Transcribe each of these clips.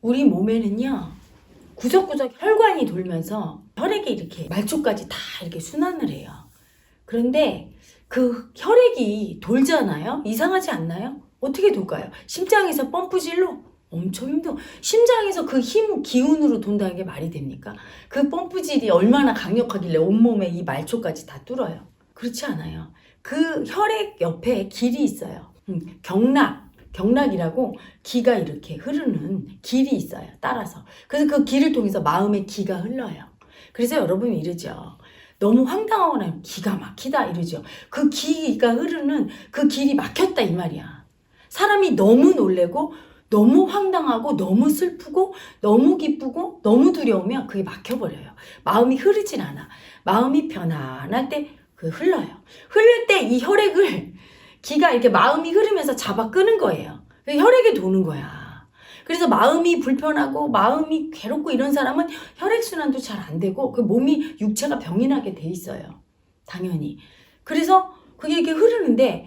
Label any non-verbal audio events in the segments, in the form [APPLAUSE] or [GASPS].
우리 몸에는요 구석구석 혈관이 돌면서 혈액이 이렇게 말초까지 다 이렇게 순환을 해요. 그런데 그 혈액이 돌잖아요. 이상하지 않나요? 어떻게 돌까요? 심장에서 펌프질로 엄청 힘들어. 심장에서 그 힘, 기운으로 돈다는 게 말이 됩니까? 그 펌프질이 얼마나 강력하길래 온몸에 이 말초까지 다 뚫어요. 그렇지 않아요. 그 혈액 옆에 길이 있어요. 음, 경락, 경락이라고 기가 이렇게 흐르는 길이 있어요. 따라서. 그래서 그 길을 통해서 마음의 기가 흘러요. 그래서 여러분이 이러죠. 너무 황당하거나 기가 막히다 이러죠. 그 기가 흐르는 그 길이 막혔다 이 말이야. 사람이 너무 놀래고 너무 황당하고 너무 슬프고 너무 기쁘고 너무 두려우면 그게 막혀버려요. 마음이 흐르진 않아. 마음이 편안할 때 그 흘러요. 흐를 때 이 혈액을 기가 이렇게 마음이 흐르면서 잡아 끄는 거예요. 그 혈액이 도는 거야. 그래서 마음이 불편하고 마음이 괴롭고 이런 사람은 혈액순환도 잘 안 되고 그 몸이 육체가 병이 나게 돼 있어요. 당연히. 그래서 그게 이렇게 흐르는데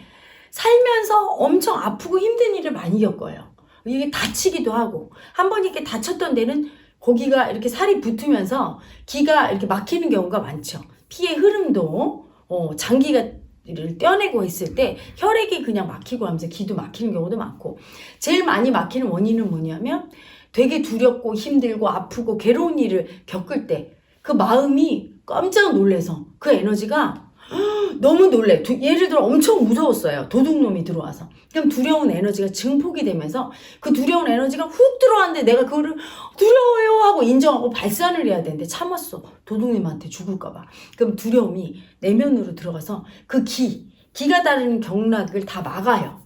살면서 엄청 아프고 힘든 일을 많이 겪어요. 이게 다치기도 하고 한 번 이렇게 다쳤던 데는 거기가 이렇게 살이 붙으면서 기가 이렇게 막히는 경우가 많죠. 피의 흐름도 어, 장기가 를 떼어내고 했을 때 혈액이 그냥 막히고 하면서 기도 막히는 경우도 많고 제일 많이 막히는 원인은 뭐냐면 되게 두렵고 힘들고 아프고 괴로운 일을 겪을 때 그 마음이 깜짝 놀래서 그 에너지가 [GASPS] 너무 놀래. 두- 예를 들어 엄청 무서웠어요. 도둑놈이 들어와서. 그럼 두려운 에너지가 증폭이 되면서 그 두려운 에너지가 훅 들어왔는데 내가 그거를 두려워요 하고 인정하고 발산을 해야 되는데 참았어. 도둑님한테 죽을까봐. 그럼 두려움이 내면으로 들어가서 그 기, 기가 다른 경락을 다 막아요.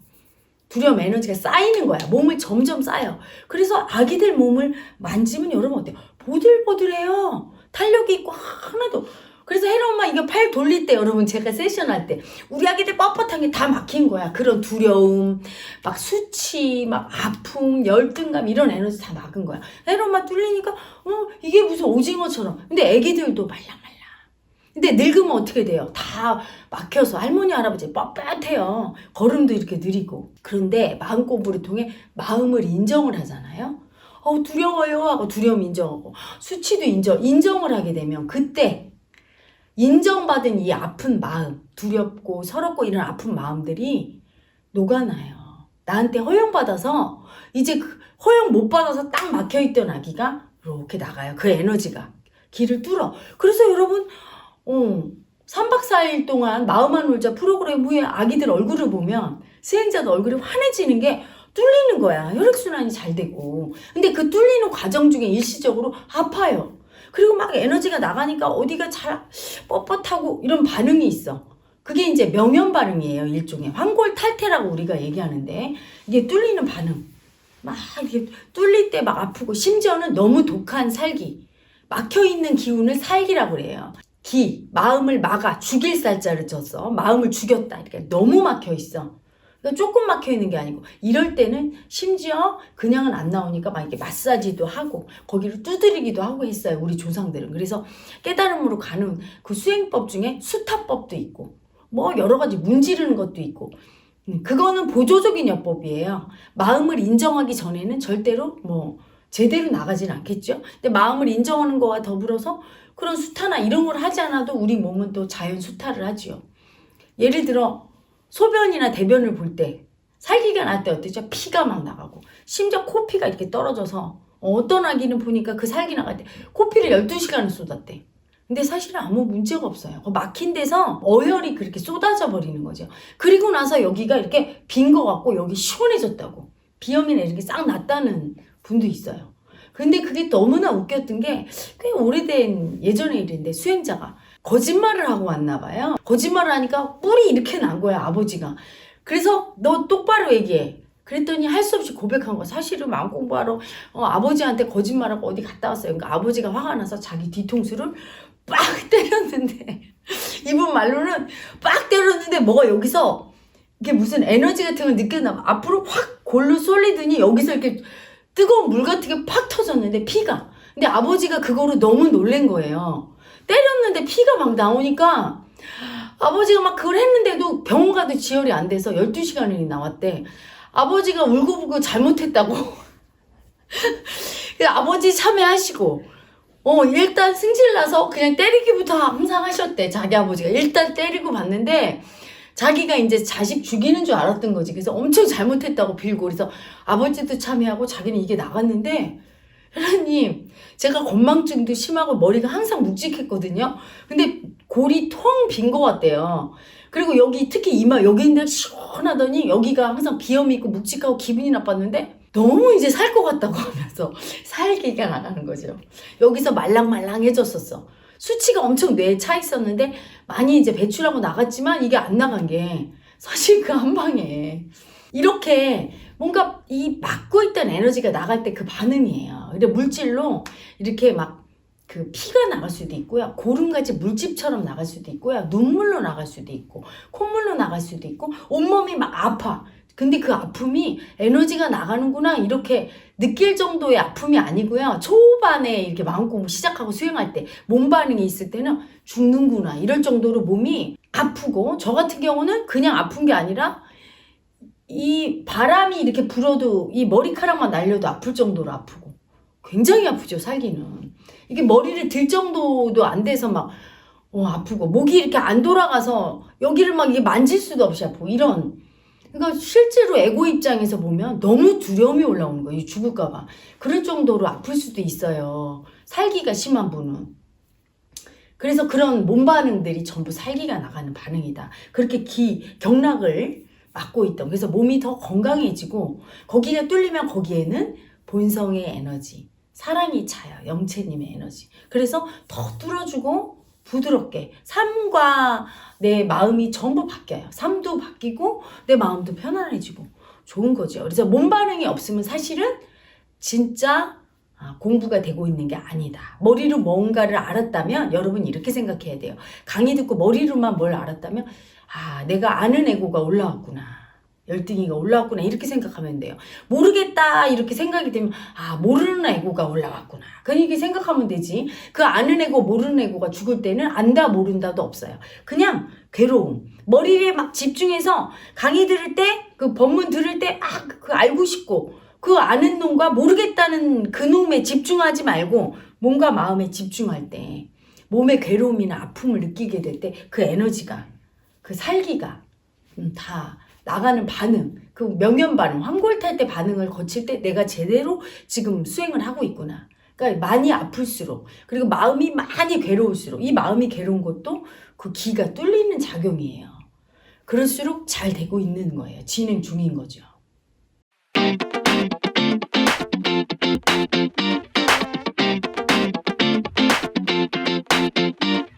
두려움 에너지가 쌓이는 거야. 몸을 점점 쌓여. 그래서 아기들 몸을 만지면 여러분 어때요? 보들보들해요. 탄력이 있고 하나도. 그래서 혜라 엄마 이거 팔 돌릴 때 여러분 제가 세션 할 때 우리 아기들 뻣뻣한 게 다 막힌 거야. 그런 두려움, 막 수치, 막 아픔, 열등감 이런 에너지 다 막은 거야. 혜라 엄마 뚫리니까 어 이게 무슨 오징어처럼. 근데 애기들도 말랑말랑. 근데 늙으면 어떻게 돼요? 다 막혀서 할머니 할아버지 뻣뻣해요. 걸음도 이렇게 느리고. 그런데 마음 공부를 통해 마음을 인정을 하잖아요. 어 두려워요 하고 두려움 인정하고 수치도 인정 인정을 하게 되면 그때 인정받은 이 아픈 마음 두렵고 서럽고 이런 아픈 마음들이 녹아나요. 나한테 허용받아서 이제 그 허용 못 받아서 딱 막혀있던 아기가 이렇게 나가요. 그 에너지가 길을 뚫어. 그래서 여러분 어, 3박 4일 동안 마음만 놀자 프로그램 후에 아기들 얼굴을 보면 수행자도 얼굴이 환해지는 게 뚫리는 거야. 혈액순환이 잘 되고. 근데 그 뚫리는 과정 중에 일시적으로 아파요. 그리고 막 에너지가 나가니까 어디가 잘 뻣뻣하고 이런 반응이 있어. 그게 이제 명현 반응이에요. 일종의. 황골 탈태라고 우리가 얘기하는데 이게 뚫리는 반응. 막 이렇게 뚫릴 때 막 아프고 심지어는 너무 독한 살기. 막혀 있는 기운을 살기라고 그래요. 기, 마음을 막아 죽일 살자를 쳤어. 마음을 죽였다. 이렇게 너무 막혀 있어. 조금 막혀 있는 게 아니고 이럴 때는 심지어 그냥은 안 나오니까 막 이렇게 마사지도 하고 거기를 두드리기도 하고 했어요. 우리 조상들은. 그래서 깨달음으로 가는 그 수행법 중에 수타법도 있고 뭐 여러 가지 문지르는 것도 있고 음, 그거는 보조적인 여법이에요. 마음을 인정하기 전에는 절대로 뭐 제대로 나가진 않겠죠. 근데 마음을 인정하는 거와 더불어서 그런 수타나 이런 걸 하지 않아도 우리 몸은 또 자연 수타를 하지요. 예를 들어 소변이나 대변을 볼 때 살기가 날 때 어땠죠? 피가 막 나가고 심지어 코피가 이렇게 떨어져서 어떤 아기는 보니까 그 살기 나갈 때 코피를 12시간을 쏟았대. 근데 사실은 아무 문제가 없어요. 그 막힌 데서 어혈이 그렇게 쏟아져 버리는 거죠. 그리고 나서 여기가 이렇게 빈거 같고 여기 시원해졌다고. 비염이나 이렇게 싹 났다는 분도 있어요. 근데 그게 너무나 웃겼던 게 꽤 오래된 예전의 일인데 수행자가 거짓말을 하고 왔나 봐요. 거짓말을 하니까 뿔이 이렇게 난 거야, 아버지가. 그래서 너 똑바로 얘기해. 그랬더니 할 수 없이 고백한 거야. 사실은 마음 공부하러 어, 아버지한테 거짓말하고 어디 갔다 왔어요. 그러니까 아버지가 화가 나서 자기 뒤통수를 빡 때렸는데 [LAUGHS] 이분 말로는 빡 때렸는데 뭐가 여기서 이게 무슨 에너지 같은 걸 느꼈나 봐. 앞으로 확 골로 쏠리더니 여기서 이렇게 뜨거운 물 같은 게 팍 터졌는데 피가. 근데 아버지가 그거로 너무 놀란 거예요. 때렸는데 피가 막 나오니까 아버지가 막 그걸 했는데도 병원 가도 지혈이 안 돼서 12시간이 나왔대. 아버지가 울고불고 잘못했다고. [LAUGHS] 그 아버지 참여하시고 어 일단 승질 나서 그냥 때리기부터 항상 하셨대 자기 아버지가 일단 때리고 봤는데 자기가 이제 자식 죽이는 줄 알았던 거지 그래서 엄청 잘못했다고 빌고 그래서 아버지도 참여하고 자기는 이게 나갔는데 [LAUGHS] 하나님 제가 건망증도 심하고 머리가 항상 묵직했거든요 근데 골이 통빈것 같대요 그리고 여기 특히 이마 여기인데 시원하더니 여기가 항상 비염이 있고 묵직하고 기분이 나빴는데 너무 이제 살 것 같다고 하면서 살기가 나가는 거죠. 여기서 말랑말랑해졌었어. 수치가 엄청 뇌에 차 있었는데 많이 이제 배출하고 나갔지만 이게 안 나간 게 사실 그 한 방에 이렇게 뭔가 이 막고 있던 에너지가 나갈 때 그 반응이에요. 근데 물질로 이렇게 막 그 피가 나갈 수도 있고요. 고름같이 물집처럼 나갈 수도 있고요. 눈물로 나갈 수도 있고, 콧물로 나갈 수도 있고, 온몸이 막 아파. 근데 그 아픔이 에너지가 나가는구나 이렇게 느낄 정도의 아픔이 아니고요. 초반에 이렇게 마음공부 시작하고 수행할 때 몸 반응이 있을 때는 죽는구나 이럴 정도로 몸이 아프고 저 같은 경우는 그냥 아픈 게 아니라 이 바람이 이렇게 불어도 이 머리카락만 날려도 아플 정도로 아프고 굉장히 아프죠 살기는 이게 머리를 들 정도도 안 돼서 막 어, 아프고 목이 이렇게 안 돌아가서 여기를 막 이게 만질 수도 없이 아프고 이런 그러니까 실제로 에고 입장에서 보면 너무 두려움이 올라오는 거예요. 이 죽을까봐. 그럴 정도로 아플 수도 있어요. 살기가 심한 분은. 그래서 그런 몸 반응들이 전부 살기가 나가는 반응이다. 그렇게 기, 경락을 막고 있던. 그래서 몸이 더 건강해지고 거기가 뚫리면 거기에는 본성의 에너지, 사랑이 차요. 영채님의 에너지. 그래서 더 뚫어주고 부드럽게 삶과 내 마음이 전부 바뀌어요. 삶도 바뀌고 내 마음도 편안해지고 좋은 거죠. 그래서 몸 반응이 없으면 사실은 진짜 아, 공부가 되고 있는 게 아니다. 머리로 뭔가를 알았다면 여러분 이렇게 생각해야 돼요. 강의 듣고 머리로만 뭘 알았다면 아 내가 아는 에고가 올라왔구나. 열등이가 올라왔구나 이렇게 생각하면 돼요. 모르겠다 이렇게 생각이 되면 아 모르는 에고가 올라왔구나. 그냥 이렇게 생각하면 되지. 그 아는 에고 모르는 에고가 죽을 때는 안다 모른다도 없어요. 그냥 괴로움. 머리에 막 집중해서 강의 들을 때 그 법문 들을 때 아 그 알고 싶고 그 아는 놈과 모르겠다는 그 놈에 집중하지 말고 뭔가 마음에 집중할 때 몸의 괴로움이나 아픔을 느끼게 될 때 그 에너지가 그 살기가 음, 다 나가는 반응, 그 명연 반응, 황골 탈 때 반응을 거칠 때 내가 제대로 지금 수행을 하고 있구나. 그러니까 많이 아플수록 그리고 마음이 많이 괴로울수록 이 마음이 괴로운 것도 그 기가 뚫리는 작용이에요. 그럴수록 잘 되고 있는 거예요. 진행 중인 거죠. Thank you.